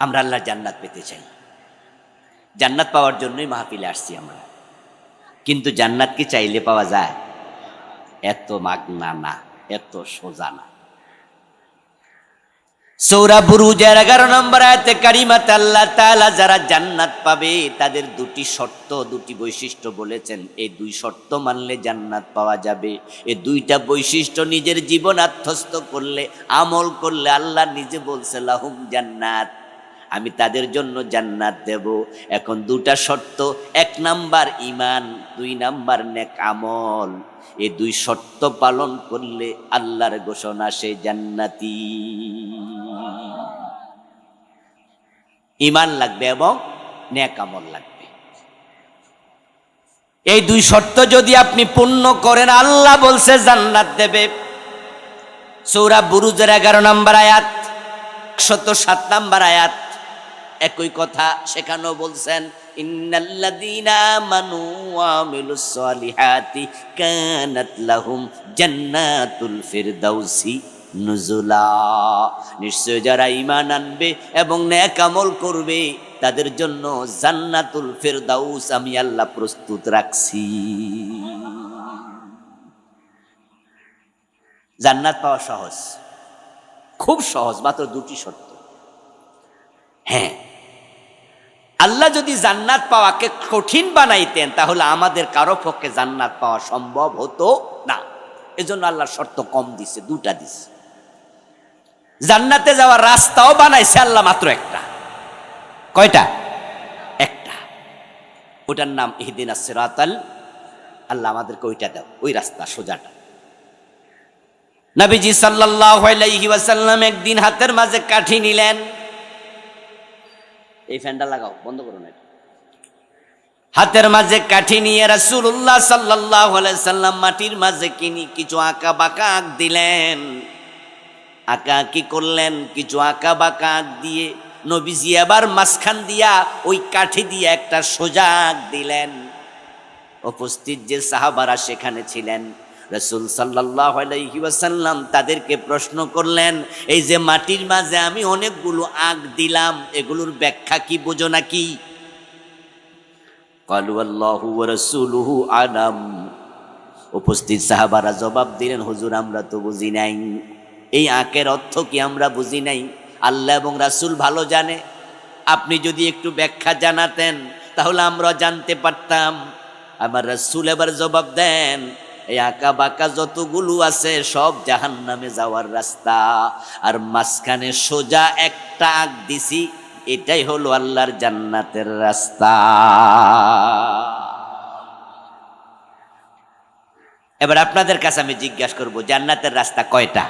আমরা আল্লাহ জান্নাত পেতে চাই। জান্নাত পাওয়ার জন্যই মাহফিলে আসছি আমরা। কিন্তু জান্নাত কি চাইলে পাওয়া যায়? এত মাগনা না, এত সোজা না। সৌরা বুরুজের এগারো নম্বর আয়াতে কারিমাত আল্লাহ তালা যারা জান্নাত পাবে, তাদের দুটি শর্ত, দুটি বৈশিষ্ট্য বলেছেন। এই দুই শর্ত মানলে জান্নাত পাওয়া যাবে। এই দুইটা বৈশিষ্ট্য নিজের জীবন আত্মস্থ করলে, আমল করলে আল্লাহ নিজে বলছে, লাহুম জান্নাত। আমি তাদের জন্য জান্নাত দেব। এখন দুটা শর্ত। এক নাম্বার ইমান দুই নাম্বার নেক আমল। এই দুই শর্ত পালন করলে আল্লাহর ঘোষণা সে জান্নাতি। ইমান লাগবে এবং নেক আমল লাগবে। এই দুই শর্ত যদি আপনি পূর্ণ করেন, আল্লাহ বলছে জান্নাত দেবে। সৌরা বুরুজের এগারো নম্বর আয়াত শত সাত নম্বর আয়াত। একই কথা সেখানেও বলছেন, ইন্নাল্লাযীনা আমানু ওয়া আমিলুস সালিহাতি কানাত লাহুম জান্নাতুল নুজুলা। নিশ্চয় যারা ঈমান আনবে এবং নেক আমল করবে, তাদের জন্য জান্নাতুল ফিরদাউস আমি আল্লাহ প্রস্তুত রাখছি। জান্নাত পাওয়া সহজ। খুব সহজ, মাত্র দুটি শর্ত। হ্যাঁ আল্লাহ যদি জান্নাত পাওয়াকে কঠিন বানাইতেন, তাহলে আমাদের কারও পক্ষে জান্নাত পাওয়া সম্ভব হতো না। এজন্য আল্লাহ শর্ত কম দিছে, দুটা দিছে। জান্নাতে যাওয়ার রাস্তাও বানাইছে আল্লাহ মাত্র একটা। কয়টা? একটা। ওটার নাম ইহদিন সিরাতাল, আল্লাহ আমাদেরকে ওইটা দাও, ওই রাস্তা সোজাটা। নবীজি সাল্লাল্লাহু আলাইহি ওয়াসাল্লাম একদিন হাতের মাঝে কাঠি নিলেন এই ফ্যানটা লাগাও, বন্ধ করুন এটা। হাতের মাঝে কাঠি নিয়ে রাসূলুল্লাহ সাল্লাল্লাহু আলাইহি সাল্লাম মাটির মাঝে কিনি কিছু আঁকা বাঁকা আঁক দিলেন। আঁকা কি করলেন, কিছু আঁকা বাঁকা আঁক দিয়ে নবীজি আবার মাঝখান দিয়া ওই কাঠি দিয়ে একটা সোজা আঁক দিলেন। উপস্থিত যে সাহাবারা সেখানে ছিলেন রসুল সাল্লাহ আলাইসাল্লাম তাদেরকে প্রশ্ন করলেন, এই যে মাটির মাঝে আমি অনেকগুলো আঁক দিলাম, এগুলোর ব্যাখ্যা কি বোঝো নাকি? কালু আল্লাহু রসুলহু আলাম। উপস্থিত সাহাবারা জবাব দিলেন, হুজুর, আমরা তো বুঝি নাই। এই আঁকের অর্থ কি আমরা বুঝি নাই? আল্লাহ এবং রাসূল ভালো জানে। আপনি যদি একটু ব্যাখ্যা জানাতেন, তাহলে আমরা জানতে পারতাম। আমার রাসূল এবার জবাব দেন এই আঁকা বাঁকা যতগুলো আছে সব জাহান নামে যাওয়ার রাস্তা। আর মাঝখানে সোজা একটা আঁক দিছি, এটাই হলো আল্লাহর জান্নাতের রাস্তা। এবার আপনাদের কাছে আমি জিজ্ঞাসা করব, জান্নাতের রাস্তা কয়টা?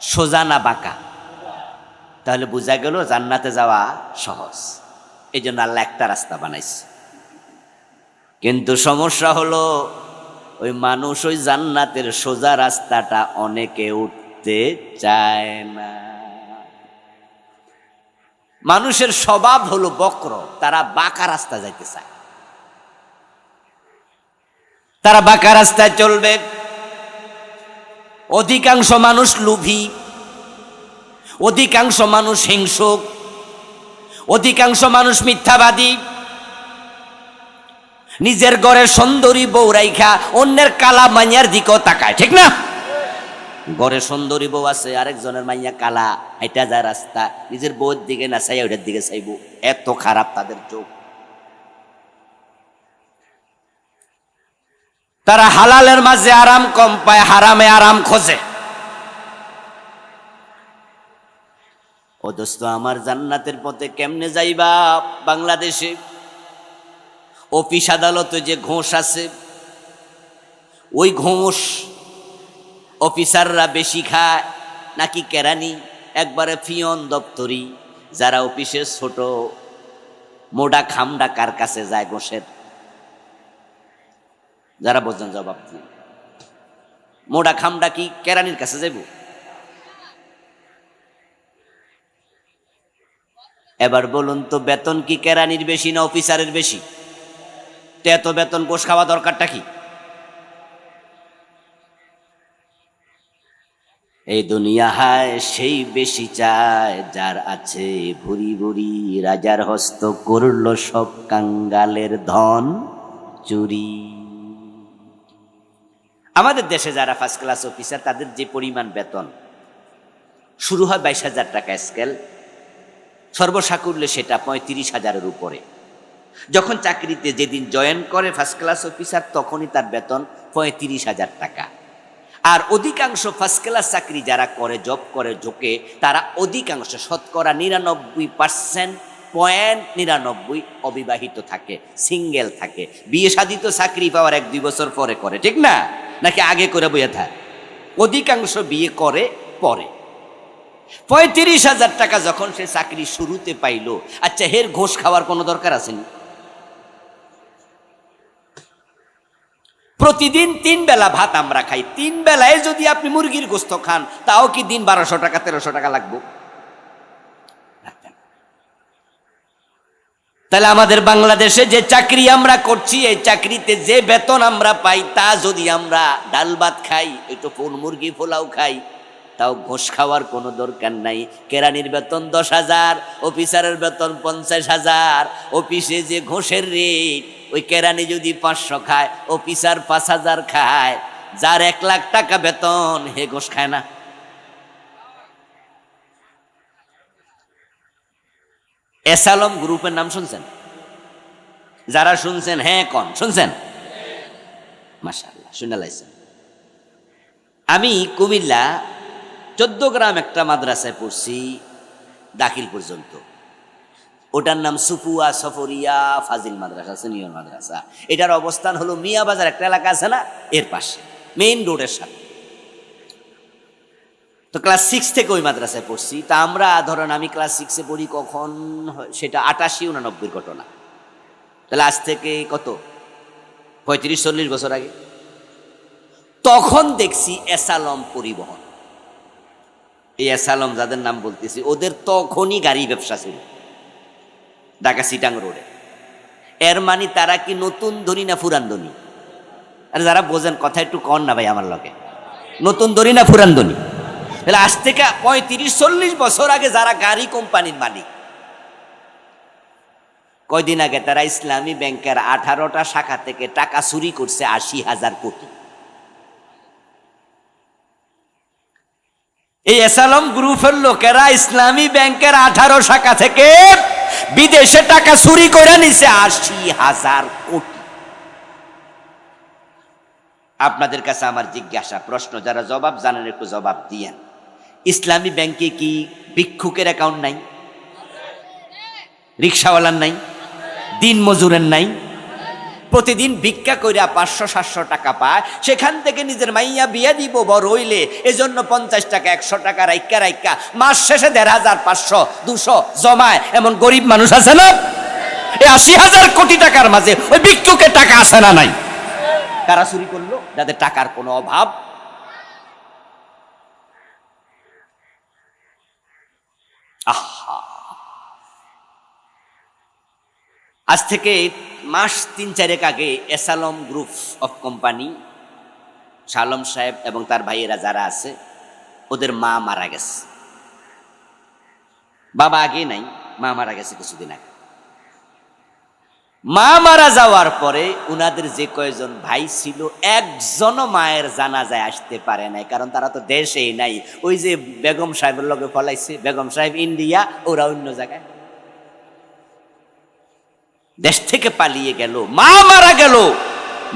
সোজা না বাঁকা? তাহলে বোঝা গেল জান্নাতে যাওয়া সহজ। এই জন্য আল্লাহ একটা রাস্তা বানাইছে। কিন্তু সমস্যা হলো ওই মানুষ ওই জান্নাতের সোজা রাস্তাটা অনেকে উঠতে চায় না। মানুষের স্বভাব হলো বক্র, তারা বাঁকা রাস্তা যাইতে চায়। তারা বাঁকা রাস্তায় চলবে। অধিকাংশ মানুষ লুভি, অধিকাংশ মানুষ হিংসুক, অধিকাংশ মানুষ মিথ্যাবাদী। নিজের ঘরের সুন্দরী বউ রাইখা অন্যের কালা মাইয়ার দিকেও তাকায়, ঠিক না? ঘরে সুন্দরী বউ আছে, আরেকজনের মাইয়া কালা এটা যায় রাস্তা, নিজের বউয়ের দিকে না চাই ওটার দিকে চাইব। এত খারাপ তাদের চোখ। তারা হালালের মাঝে আরাম কম পায়, হারামে আরাম খোঁজে। ও দোস্ত, আমার জান্নাতের পথে কেমনে যাইবা বাংলাদেশে? অফিস আদালতে যে ঘোষ আছে, ওই ঘোষ অফিসাররা বেশি খায় নাকি কেরানি? একবারে ফিয়ন দপ্তরি, যারা অফিসের ছোট মোডা খামডা কার কাছে যায় ঘোষের? যারা বোঝেন জবাব দিয়ে। মোডা খামডা কি কেরানির কাছে যাইব? এবার বলুন তো, বেতন কি কেরানির বেশি না অফিসারের বেশি? এত বেতন গোস খাওয়া দরকারটা কি? এই দুনিয়া হায়, সেই বেশি চায় যার আছে ভুরি ভুরি, রাজার হস্ত করল সব কাঙ্গালের ধন চুরি। আমাদের দেশে যারা ফার্স্ট ক্লাস অফিসার তাদের যে পরিমাণ বেতন, শুরু হয় বাইশ হাজার টাকা স্কেল সর্বসাকুল্যে সেটা পঁয়ত্রিশ হাজারের উপরে। যখন চাকরিতে যেদিন জয়েন করে ফার্স্ট ক্লাস অফিসার তখনই তার বেতন পঁয়ত্রিশ হাজার টাকা। আর অধিকাংশ ফার্স্ট ক্লাস চাকরি যারা করে জব করে ঝোঁকে তারা অধিকাংশ শতকরা নিরানব্বই পার্সেন্ট পয়েন্ট নিরানব্বই অবিবাহিত থাকে সিঙ্গেল থাকে। বিয়ে সাদিত চাকরি পাওয়ার এক দুই বছর পরে করে, ঠিক না? নাকি আগে করে বইয়ে থাকে। অধিকাংশ বিয়ে করে পরে। পঁয়ত্রিশ হাজার টাকা যখন সে চাকরি শুরুতে পাইলো আচ্ছা হের ঘোষ খাওয়ার কোনো দরকার আসেনি প্রতিদিন তিন বেলা ভাত আমরা খাই। তিন বেলায় যদি আপনি মুরগির গোস্ত খান, তাও কি দিন বারোশো টাকা, তেরোশো টাকা লাগবে? তাহলে আমাদের বাংলাদেশে যে চাকরি আমরা করছি, এই চাকরিতে যে বেতন আমরা পাই, তা যদি আমরা ডাল ভাত খাই, একটু ফুল মুরগি পোলাও খাই, তাও ঘোষ খাওয়ার কোনো দরকার নাই। কেরানির বেতন দশ হাজার, অফিসারের বেতন পঞ্চাশ হাজার, অফিসে যে ঘোষের রেট ওই কেরানি যদি পাঁচশো খায় অফিসার পাঁচ হাজার খায়, যার এক লাখ টাকা বেতন, হে ঘোষ খায় না। এসালম গ্রুপের নাম শুনছেন? যারা শুনছেন হ্যাঁ কন, শুনছেন? মাসাল্লাহ শুনে লাইছেন। আমি কুমিল্লা, চোদ্দ গ্রাম একটা মাদ্রাসায় পড়ছি, দাখিল পর্যন্ত। ওটার নাম সুপুয়া সফরিয়া ফাজিল মাদ্রাসা, সিনিয়র মাদ্রাসা। এটার অবস্থান হলো মিয়া বাজার, একটা এলাকা আছে না, এর পাশে মেইন রোডের সাথে তো ক্লাস সিক্স থেকে ওই মাদ্রাসায় পড়ছি। তা আমরা, ধরেন আমি ক্লাস সিক্সে পড়ি কখন? সেটা আটাশি উনানব্বই ঘটনা। তাহলে আজ থেকে কত? পঁয়ত্রিশ, চল্লিশ বছর আগে। তখন দেখছি এসালম পরিবহন। এই এসালম যাদের নাম বলতেছি, ওদের তখনই গাড়ি ব্যবসা ছিল ঢাকা সিটাং রোডে। এর মানে তারা কি নতুন ধনী না ফুরান ধনী? আর যারা বোঝেন, কথা একটু কন না ভাই আমার লগে। নতুন ধনী না ফুরান ধনী? তাহলে আজ থেকে পঁয়ত্রিশ, চল্লিশ বছর আগে যারা গাড়ি কোম্পানির মালিক, কয়দিন আগে তারা ইসলামী ব্যাংকের আঠারোটা শাখা থেকে টাকা চুরি করছে আশি হাজার কোটি। এই এসালম গ্রুপের লোকেরা ইসলামী ব্যাংকের আঠারো শাখা থেকে বিদেশে টাকা চুরি করে নিছে আশি হাজার কোটি। আপনাদের কাছে আমার জিজ্ঞাসা, প্রশ্ন, যারা জবাব জানেন, একটু জবাব দিয়েন। ইসলামী ব্যাংকে কি ভিক্ষুকের অ্যাকাউন্ট নাই? রিক্সাওয়ালার নাই? দিন মজুরের নাই? প্রতিদিন ভিক্ষা কইরা পাঁচশো, সাতশো টাকা পায়। সেখান থেকে নিজের মাইয়া বিয়া দিব, বড় হইলে এজন্য পঞ্চাশ টাকা, একশো টাকা রাইকা রাইকা মাস শেষে দেড় হাজার, পাঁচশো, দুশো জমায়। এমন গরিব মানুষ আছে না? এই আশি হাজার কোটি টাকার মাঝে ওই ভিক্ষুকের টাকা আছে না নাই? কারা চুরি করল, যাদের টাকার কোনো অভাব। আহা! আজ থেকে মাস তিন চারেক আগে এসালম গ্রুপ অফ কোম্পানি, শালম সাহেব এবং তার ভাইয়েরা যারা আছে, ওদের মা মারা গেছে। বাবা আগে নাই, মা মারা গেছে কিছুদিন আগে। মা মারা যাওয়ার পরে উনাদের যে কয়জন ভাই ছিল, একজনও মায়ের জানাজায় আসতে পারে নাই, কারণ তারা তো দেশেই নাই। ওই যে বেগম সাহেবের লগে ফলাইছে, বেগম সাহেব ইন্ডিয়া, ওরা অন্য জায়গায়। দেশ থেকে পালিয়ে গেল, মা মারা গেল।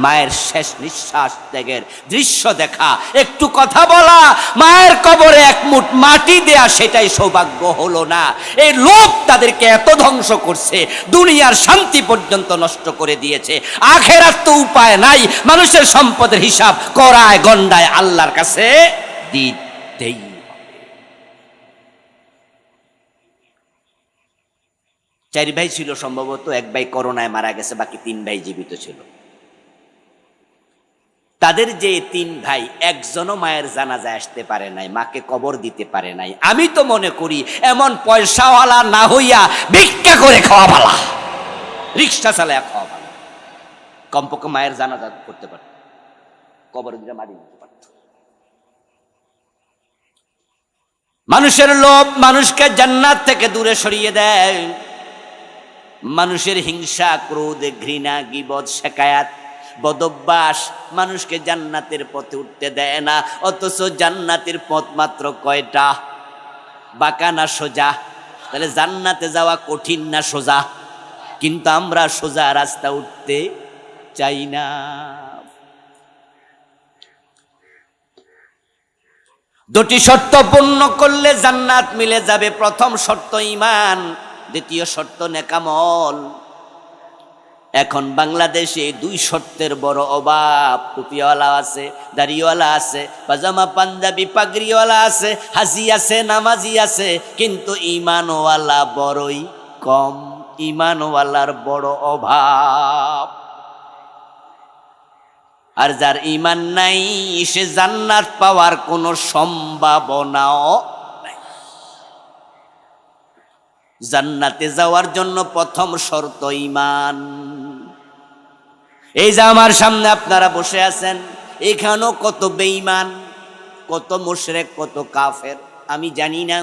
মায়ের শেষ নিঃশ্বাস ত্যাগের দৃশ্য দেখা। একটু কথা বলা, মায়ের কবরে এক মুঠ মাটি দেয়া সেটাই সৌভাগ্য হলো না। এই লোক তাদেরকে এত ধ্বংস করছে, দুনিয়ার শান্তি পর্যন্ত নষ্ট করে দিয়েছে। আখেরার তো উপায় নাই, মানুষের সম্পদের হিসাব করায় গন্ডায় আল্লাহর কাছে দিতেই চার ভাই ছিল সম্ভবত, এক ভাই করোনায় মারা গেছে, বাকি তিন ভাই জীবিত ছিল। তাদের যে তিন ভাই, একজনও মায়ের জানাজায় আসতে পারে নাই, মাকে কবর দিতে পারে নাই। আমি তো মনে করি, এমন পয়সাওয়ালা না হইয়া ভিক্ষা করে খাওয়া ভালা রিক্সা চালায় খাওয়া ভালা কমপক্ষে মায়ের জানাজা করতে পারত। কবর দিলে মাটি দিতে পারত। মানুষের লোভ মানুষকে জান্নাত থেকে দূরে সরিয়ে দেয়। মানুষের হিংসা, ক্রোধ, ঘৃণা, গিবদ শেকায়াত বদভ্যাস মানুষকে জান্নাতের পথে উঠতে দেয় না, অথচ জান্নাতের পথ মাত্র কয়টা? বাঁকা না সোজা? তাহলে জান্নাতে যাওয়া কঠিন না সোজা? কিন্তু আমরা সোজা রাস্তা উঠতে চাই না। দুটি শর্ত পূর্ণ করলে জান্নাত মিলে যাবে। প্রথম শর্ত ইমান। দ্বিতীয় শর্ত নেকামল। এখন বাংলাদেশে দুই শর্তের বড় অভাব। টুপিওয়ালা আছে, দাড়িওয়ালা আছে, পাজামা পাঞ্জাবি, পাগড়িওয়ালা আছে, হাজি আছে, নামাজি আছে, কিন্তু ইমানওয়ালা বড়ই কম। ইমানওয়ালার বড় অভাব। আর যার ইমান নাই, সে জান্নাত পাওয়ার কোনো সম্ভাবনাও নাই জান্নাতে যাওয়ার জন্য প্রথম শর্ত ইমান এই যে আমার সামনে আপনারা বসে আছেন, এখানেও কত বেঈমান, কত মোশরেক, কত কাফের, আমি জানি না।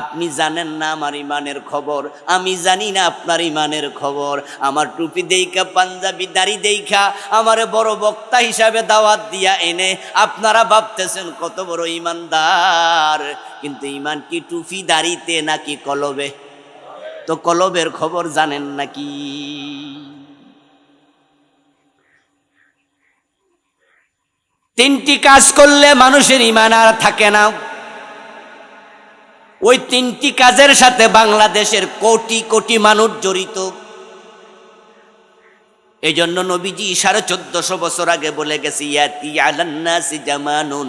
আপনি জানেন না আমার ইমানের খবর, আমি জানি না আপনার ইমানের খবর। আমার টুপি দেইখা, পাঞ্জাবি দাড়ি দেইখা, আমার বড় বক্তা হিসাবে দাওয়াত দিয়া এনে আপনারা ভাবতেছেন, কত বড় ইমানদার। কিন্তু ইমান কি টুপি, দাড়িতে নাকি কলবে? তো কলবের খবর জানেন নাকি? তিনটি কাজ করলে মানুষের ইমান আর থাকে না। ওই তিনটি কাজের সাথে বাংলাদেশের কোটি কোটি মানুষ জড়িত। এই জন্য নবীজি সাড়ে চোদ্দশো বছর আগে বলে গেছি, ইয়াতি আলান্নাসি জামানুন